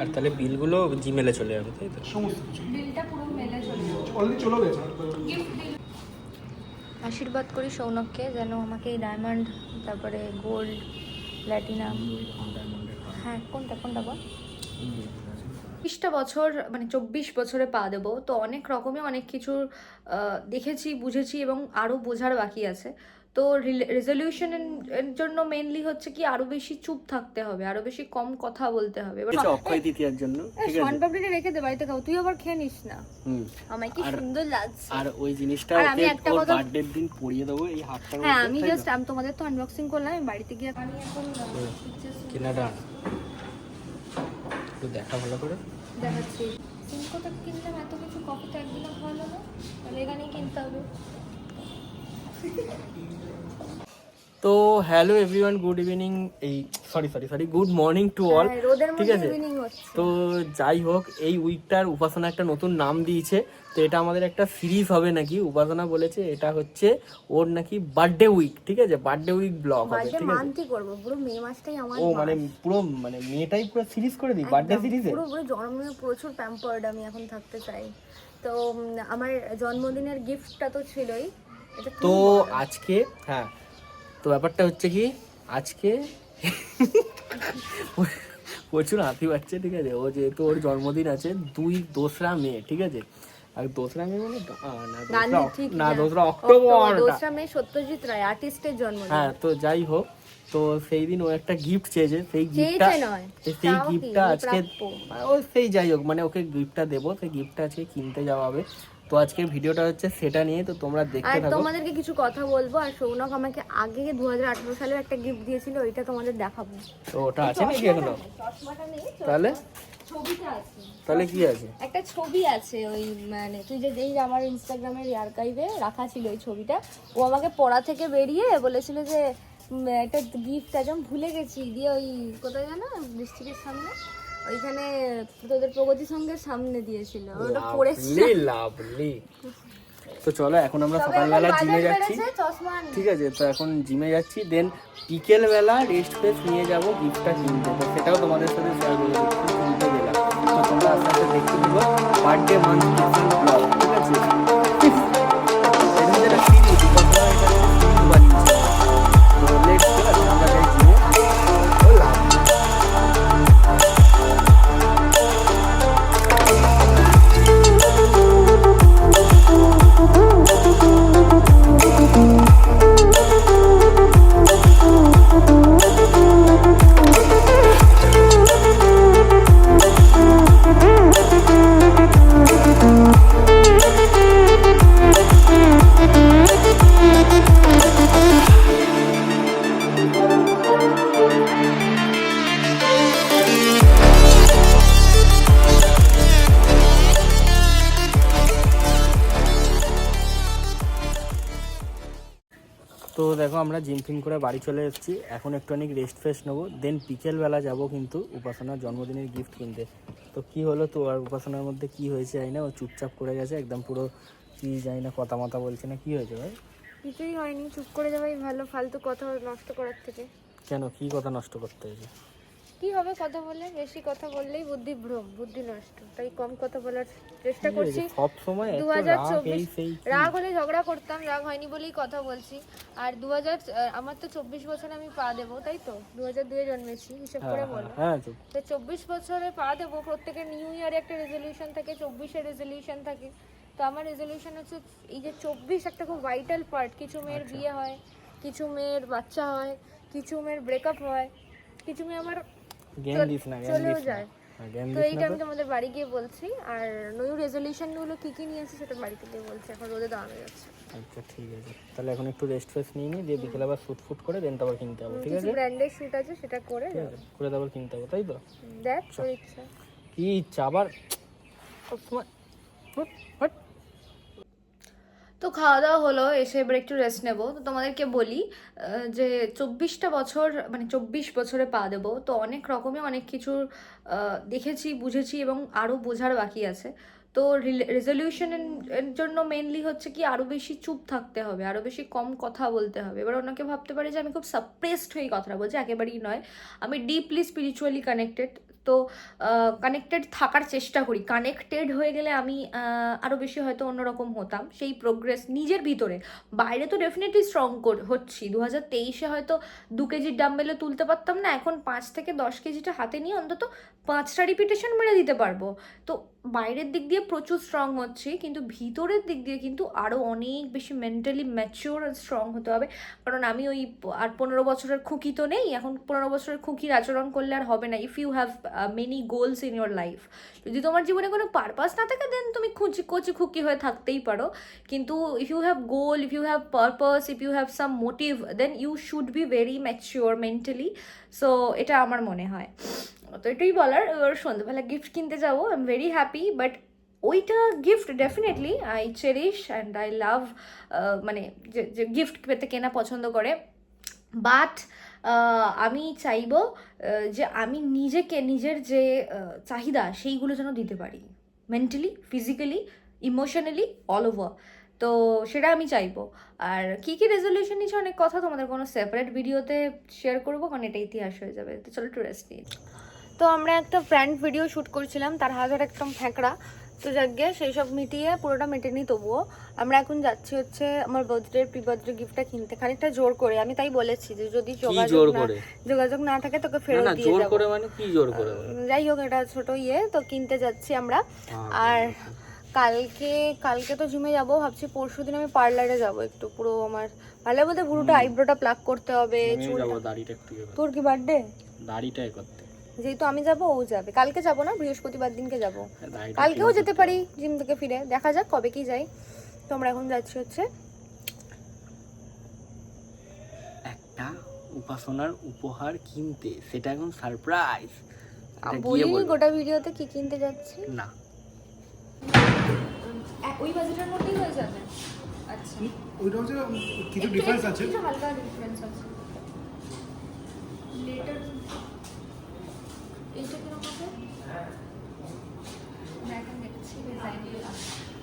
আর তাহলে বিলগুলো জিমেলে চলে যাবে তাই তো? সমস্ত বিলটা পুরো মেলে চলে যাবে। অলরেডি চলে গেছে। আশীর্বাদ করি সৌনককে যেন আমাকে এই ডায়মন্ড তারপরে গোল্ড প্ল্যাটিনাম হ্যাঁ কোনটা কোনটা বল? চব্বিশটা বছর মানে চব্বিশ বছরে পা দেবো। তো অনেক রকমই অনেক কিছু দেখেছি বুঝেছি এবং আরও বোঝার বাকি আছে। তো রেজলিউশনের জন্য মেনলি হচ্ছে কি আরও বেশি চুপ থাকতে হবে আরও বেশি কম কথা বলতে হবে। অক্ষয় তৃতীয়ার জন্য ঠিক শন পাপড়িটা রেখে দে বাড়িতে খাও তুই আবার খেয়ে নিস না। হুম। আমায় কি সুন্দর লাগছে। আর ওই জিনিসটা আর আমি একটা কথা- বার্থডের দিন পরিয়ে দেবো এই হাতটার হ্যাঁ আমি জাস্ট আমি তোমাদের তো আনবক্সিং করলাম আমি বাড়িতে গিয়ে আমি এখন। কেনাটা একটু দেখা ভালো করে। দেখাচ্ছি। সিমকোটা কিনলাম এত কিছু কফি তো একদিনও ভালো না। তাহলে এখানেই কিনতে হবে। তো হ্যালো এভরিওয়ান গুড ইভিনিং এই sorry sorry sorry good morning to all ঠিক আছে? তো যাই হোক এই উইকটার উপাসনা একটা নতুন নাম দিয়েছে তো এটা আমাদের একটা সিরিজ হবে নাকি? উপাসনা বলেছে এটা হচ্ছে ওর নাকি বার্থডে উইক ঠিক আছে? বার্থডে উইক ব্লগ হবে ঠিক আছে? মান্থই করব পুরো মে মাসটাই আমার ও মানে পুরো মানে মেয়েটাই পুরো সিরিজ করে দিই বার্থডে সিরিজে পুরো পুরো জন্মদিনে প্রচুর প্যাম্পার্ড আমি এখন থাকতে চাই। তো আমার জন্মদিনের গিফটটা তো ছিলই। তো আজকে হ্যাঁ তো ব্যাপারটা হচ্ছে কি আজকে প্রচুর হাতি পাচ্ছে ঠিক আছে? ও যেহেতু ওর জন্মদিন আছে দুই দোসরা মে ঠিক আছে? আর দোসরা মে মানে না দোসরা অক্টোবর, দোসরা মে সত্যজিৎ রায় আর্টিস্টের জন্মদিন। হ্যাঁ তো যাই হোক তো সেই দিন ও একটা গিফট চেয়েছে সেই গিফটটা সেই গিফটটা আজকে ও সেই যাই হোক মানে ওকে গিফটটা দেবো সেই গিফটটা আজকে কিনতে যাওয়া হবে। তো আজকের ভিডিওটা হচ্ছে সেটা নিয়ে তো তোমরা দেখতে আর থাকো। তোমাদেরকে কিছু কথা বলব আর সৌনক আমাকে আগে দু হাজার আঠারো সালের একটা গিফট দিয়েছিল ওইটা তোমাদের দেখাবো। তো ওটা আছে নাকি এখনও? চশমাটা নেই তাহলে? ছবিটা আছে। তাহলে কি আছে? একটা ছবি আছে ওই মানে তুই যে যেই আমার ইনস্টাগ্রামের আর্কাইভে রাখা ছিল ওই ছবিটা ও আমাকে পড়া থেকে বেরিয়ে বলেছিল যে একটা গিফট আছে ভুলে গেছি দিয়ে ওই কোথায় জানো ডিস্ট্রিক্টের সামনে? ওইখানে তোদের প্রগতি সঙ্গের সামনে দিয়েছিল। ওটা পড়েছি। লাভলি। তো চলো এখন আমরা সকালবেলা জিমে যাচ্ছি। ঠিক আছে তো এখন জিমে যাচ্ছি দেন বিকেল বেলা রেস্ট ফেস্ট নিয়ে যাব গিফটটা কিনতে তো সেটাও তোমাদের সাথে শেয়ার করে দিচ্ছি কিনতে গেলাম। তো তোমরা আস্তে আস্তে দেখতে দিবো বার্থডে মান্থ ব্লগ ঠিক আছে? দেখো আমরা জিম ফিম করে বাড়ি চলে এসেছি। এখন একটু অনেক রেস্ট ফেস্ট নেব। দেন বিকেলবেলা যাব কিন্তু উপাসনার জন্মদিনের গিফট কিনতে। তো কি হলো তো আর উপাসনার মধ্যে কি হয়েছে জানি না ও চুপচাপ করে গেছে একদম পুরো কি জানি না কথা মাথা বলছে না কি হয়েছে ভাই? কিছুই হয়নি চুপ করে যাওয়াই ভালো ফালতু কথা নষ্ট করার থেকে। কেন কি কথা নষ্ট করতে হয়েছে? কি হবে কথা বলে? বেশি কথা বললেই বুদ্ধি ভ্রম বুদ্ধি নষ্ট। তাই কম কথা বলার চেষ্টা করছি। সব সময় দু এত হাজার রাগ হলে ঝগড়া করতাম রাগ হয়নি বলেই কথা বলছি। আর দু হাজার আমার তো চব্বিশ বছরে আমি পা দেবো তাই তো? দু হাজার দুয়ে জন্মেছি হিসেব করে হ্যাঁ, বলো। হ্যাঁ তো। তো চব্বিশ বছরে পা দেবো প্রত্যেকের নিউ ইয়ারে একটা রেজলিউশন থাকে চব্বিশের রেজলিউশন থাকে। তো আমার রেজলিউশন হচ্ছে এই যে চব্বিশ একটা খুব ভাইটাল পার্ট কিছু মেয়ের বিয়ে হয় কিছু মেয়ের বাচ্চা হয় কিছু মেয়ের ব্রেকআপ হয় কিছু মেয়ে আমার জ্ঞান দিস না চলেও যায়। হ্যাঁ, তো এইটা আমি তোমাদের বাড়ি গিয়ে বলছি। আর নয়ু রেজলিউশনগুলো কী কী নিয়েছি সেটা বাড়িতে গিয়ে বলছি। এখন রোদে দাঁড়ানো যাচ্ছে। আচ্ছা ঠিক আছে। তাহলে এখন একটু রেস্ট ফেস্ট নিয়ে নিই দিয়ে বিকেলে আবার শুট ফুট করে দেন তারপর কিনতে হবে ঠিক আছে? ব্র্যান্ডের শ্যুট আছে সেটা করে করে তারপর কিনতে হবে তাই তো? দেখ তোর ইচ্ছা। কি ইচ্ছা আবার হুট, হুট। তো খাওয়া দাওয়া হলো, এসে এবার একটু রেস্ট নেব। তো তোমাদেরকে বলি যে চব্বিশটা বছর মানে চব্বিশ বছরে পা দেবো। তো অনেক রকমই অনেক কিছু দেখেছি, বুঝেছি এবং আরও বোঝার বাকি আছে। তো রেজলিউশনের জন্য মেনলি হচ্ছে কি, আরও বেশি চুপ থাকতে হবে, আরও বেশি কম কথা বলতে হবে। এবার ওনাকে ভাবতে পারে যে আমি খুব সাপ্রেসড হয়ে কথাটা বলছি, একেবারেই নয়। আমি ডিপলি স্পিরিচুয়ালি কানেক্টেড তো কানেক্টেড থাকার চেষ্টা করি। কানেক্টেড হয়ে গেলে আমি আরও বেশি হয়তো অন্যরকম হতাম। সেই প্রোগ্রেস নিজের ভিতরে। বাইরে তো ডেফিনেটলি স্ট্রং হচ্ছি। দু হাজার তেইশে হয়তো দু কেজির ডাম্বেলে তুলতে পারতাম না। এখন পাঁচ থেকে দশ কেজিটা হাতে নিয়ে অন্তত পাঁচটা রিপিটেশন মেরে দিতে পারব। তো বাইরের দিক দিয়ে প্রচুর স্ট্রং হচ্ছি, কিন্তু ভিতরের দিক দিয়ে কিন্তু আরও অনেক বেশি মেন্টালি ম্যাচিওর আর স্ট্রং হতে হবে। কারণ আমি ওই, আর পনেরো বছরের খুকি তো নেই। এখন পনেরো বছরের খুকির আচরণ করলে আর হবে না। If you have many goals in your life যদি তোমার জীবনে কোনো পারপাস না থাকে দেন তুমি খুচি কচি খুকি হয়ে থাকতেই পারো। কিন্তু if you have goal if you have purpose if you have some motive then you should be very mature mentally so এটা আমার মনে হয়। তো এটাই বলার। এবার সন্ধ্যাবেলা গিফট কিনতে যাব। I am very happy but ওইটা gift definitely I cherish and I love মানে যে গিফট পেতে কেনা পছন্দ করে। বাট আমি চাইব যে আমি নিজেকে, নিজের যে চাহিদা সেইগুলো যেন দিতে পারি। Mentally physically emotionally all over তো সেটা আমি চাইব। আর কী কী রেজলিউশন নিচ্ছে অনেক কথা, তোমাদের কোনো সেপারেট ভিডিওতে শেয়ার করব, কারণ এটা ইতিহাস হয়ে যাবে। তো চলো একটু রেস্ট নিই। তো আমরা একটা ফ্র্যান্ড ভিডিও শ্যুট করছিলাম, তার হাজার একদম ফ্যাঁকড়া। তো যাকে সেই সব মিটিয়ে পুরোটা মেটেনি তবুও। আমরা এখন যাচ্ছি হচ্ছে আমার বার্থডে প্রি বার্থডে গিফটটা কিনতে। খানিকটা জোর করে আমি তাই বলেছি যে যদি যোগাযোগ না যোগাযোগ না থাকে তোকে ফেরত না দিয়ে জোর করে মানে কি জোর করে যাই হোক এটা ছোট ইয়ে তো কিনতে যাচ্ছি আমরা। আর কালকে কালকে তো জিমে যাব ভাবছি পরশু দিন আমি পার্লারে যাব একটু। পুরো আমার পার্লার বলতে পুরোটা আইব্রোটা প্লাক করতে হবে চুল তোর কি বার্থডে দাড়িটাই করতে যেহেতু আমি যাব ও যাবে। কালকে যাব না বৃহস্পতিবার দিনকে যাব। হ্যাঁ, কালকেও যেতে পারি জিম থেকে ফিরে। দেখা যাক কবে কি যাই। তো আমরা এখন যাচ্ছি হচ্ছে একটা উপাসনার উপহার কিনতে। সেটা এখন সারপ্রাইজ বলি গোটা ভিডিওতে কি কিনতে যাচ্ছি? না। ওই বাজেটের মধ্যেই হয়ে যাবে। আচ্ছা। ওইটা হচ্ছে কিছু ডিফারেন্স আছে? একটু হালকা ডিফারেন্স আছে। লেটার এইটা কীরকম আমরা এখন দেখছি ডিজাইনগুলো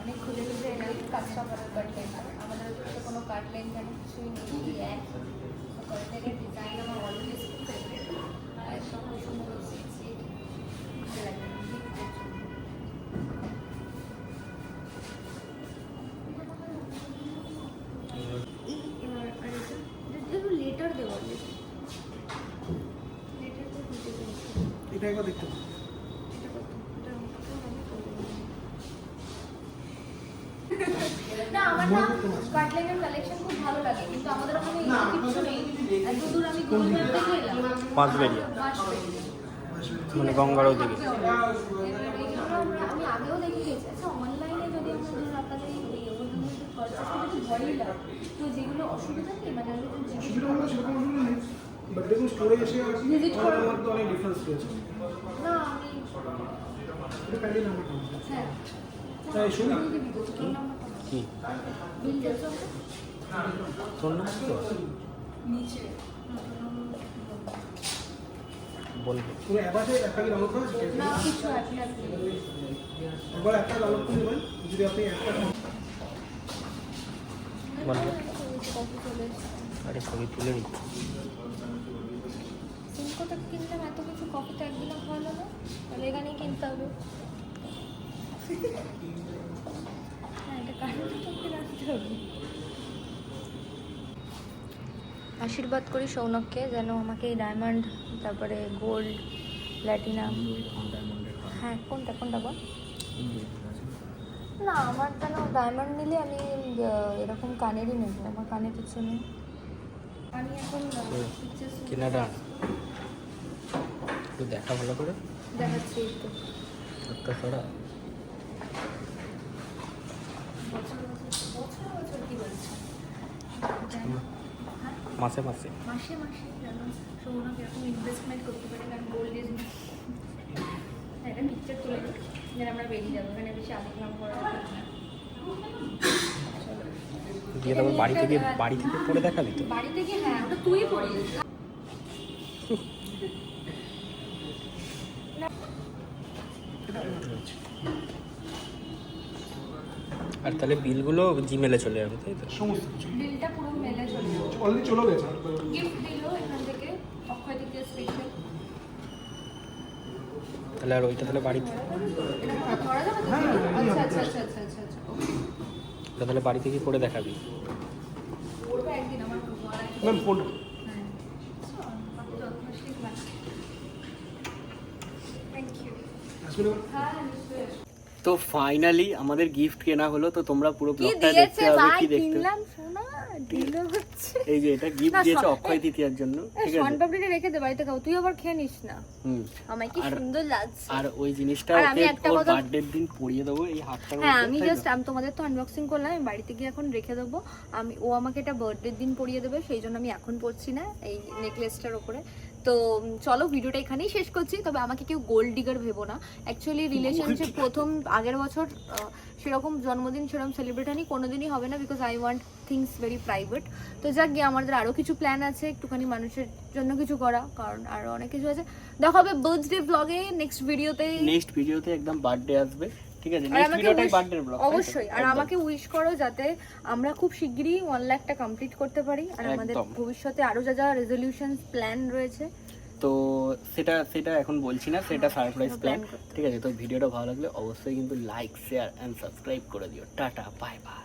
অনেক খুলে খুলে এলাম কাজটা করার কাটলেন আমাদের কোনো কাটলেন কেন কিছুই নেই এক। ডিজাইন আমার অলওয়েজ এটা একবার দেখতে পাবো। না আমার না কালেকশন খুব ভালো লাগে কিন্তু আমাদের ওখানে কিছু নেই। এত দূর আমি থেকে এলাম মানে গঙ্গার ওদিকে আমি আগেও গেছি। আচ্ছা অনলাইনে যদি আমরা ধরুন আপনাদের এই ওগুলো পারচেস করতে ভয়ই লাগে তো যেগুলো অসুবিধা নেই মানে আমি বাট দেখুন স্টোরে এসে আর Visit করো। মধ্যে অনেক ডিফারেন্স রয়েছে। না আমি এটা প্যান্ডেল নাম্বার কম তাই শুনি বিল দিবি তো, তোর নাম্বারটা বল। কি? বিল দেখছ তোর নাম কি? নিচে। না, তোর নাম্বার বল। বলব পুরো অ্যাপ আছে? ডাউনলোড করা না কিছু আপনি আপনি একবার অ্যাপটা ডাউনলোড করে নেবেন যদি আপনি অ্যাপটা বলব। এসেছে আরে ছবি তুলে নিচ্ছি সিমকোটা কিনলাম, এত কিছু কফি তো একদিনে ভালো না। তাহলে এখানেই কিনতে হ্যাঁ কিনে হবে? আশীর্বাদ করি সৌনককে যেন আমাকে ডায়মন্ড তারপরে গোল্ড প্ল্যাটিনাম হ্যাঁ কোনটা কোনটা বল? না, আমার যেন ডায়মন্ড নিলে আমি এরকম কানেরই নেব। আমার কানে কিছু নেই আমি এখন আহ, pictures একটু দেখা ভালো করে। দেখাচ্ছি একটু। একটা ছড়া মাসে মাসে। মাসে মাসে যেন সৌরভ এরকম ইনভেস্টমেন্ট করতে পারে কারণ গোল্ড ইজ একটা পিকচার তুলে আমরা বেরিয়ে যাব এখানে বেশি আলোচনা করা। দিয়ে তারপর বাড়ি থেকে বাড়ি থেকে পরে দেখাবি তো? বাড়ি থেকে হ্যাঁ ওটা তুই পড়িস। আর তাহলে বিলগুলো জিমেলে চলে যাবে তাই তো? সমস্ত কিছু। বিলটা পুরো মেলে চলে যাবে। অলরেডি চলে গেছে গিফট দিল এখান থেকে অক্ষয় তৃতীয় স্পেশাল তাহলে আর ওইটা তাহলে বাড়িতে আচ্ছা আচ্ছা আচ্ছা আচ্ছা আচ্ছা আচ্ছা ওটা তাহলে বাড়িতে কি করে দেখাবি। ম্যাম ফোন হ্যাঁ যত্নশীল তো ফাইনালি আমাদের গিফট কেনা হলো তো তোমরা পুরো ব্লগটা দেখতে হবে কি দেখতে? এই যে এটা গিফট দিয়েছে অক্ষয় তৃতীয়ার জন্য ঠিক আছে? রেখে দে বাড়িতে খাও তুই আবার খেয়ে নিস না। হুম। আমায় কি সুন্দর লাগছে। আর ওই জিনিসটা আমি ওকে একটা ওর বার্থডের দিন পরিয়ে দেবো এই হাতটার হ্যাঁ আমি জাস্ট আমি তোমাদের তো আনবক্সিং করলাম আমি বাড়িতে গিয়ে এখন রেখে দেবো। আমি ও আমাকে এটা বার্থডের দিন পরিয়ে দেবে সেই জন্য আমি এখন পরছি না এই নেকলেসটার ওপরে। তো চলো ভিডিওটা এখানেই শেষ করছি তবে আমাকে কেউ গোল্ড ডিগার ভেবো না। অ্যাকচুয়ালি রিলেশনশিপ প্রথম আগের বছর সেরকম জন্মদিন সেরকম সেলিব্রেট হয়নি কোনোদিনই হবে না because I want things very private তো যাক গিয়ে আমাদের আরও কিছু প্ল্যান আছে একটুখানি মানুষের জন্য কিছু করা কারণ আরও অনেক কিছু আছে। দেখা হবে বার্থডে ব্লগে নেক্সট ভিডিওতে নেক্সট ভিডিওতে একদম বার্থডে আসবে। ঠিক আছে নেক্সট ভিডিওটাই বার্থডে ব্লগ অবশ্যই আর আমাকে উইশ করো যাতে আমরা খুব শিগগিরই ওয়ান লাখটা কমপ্লিট করতে পারি আর আমাদের ভবিষ্যতে আরও যা যা রেজলিউশন প্ল্যান রয়েছে। তো সেটা সেটা এখন বলছি না সেটা সারপ্রাইজ প্ল্যান ঠিক আছে তো ভিডিওটা ভালো লাগলে অবশ্যই কিন্তু লাইক শেয়ার অ্যান্ড সাবস্ক্রাইব করে দিও। Tata bye bye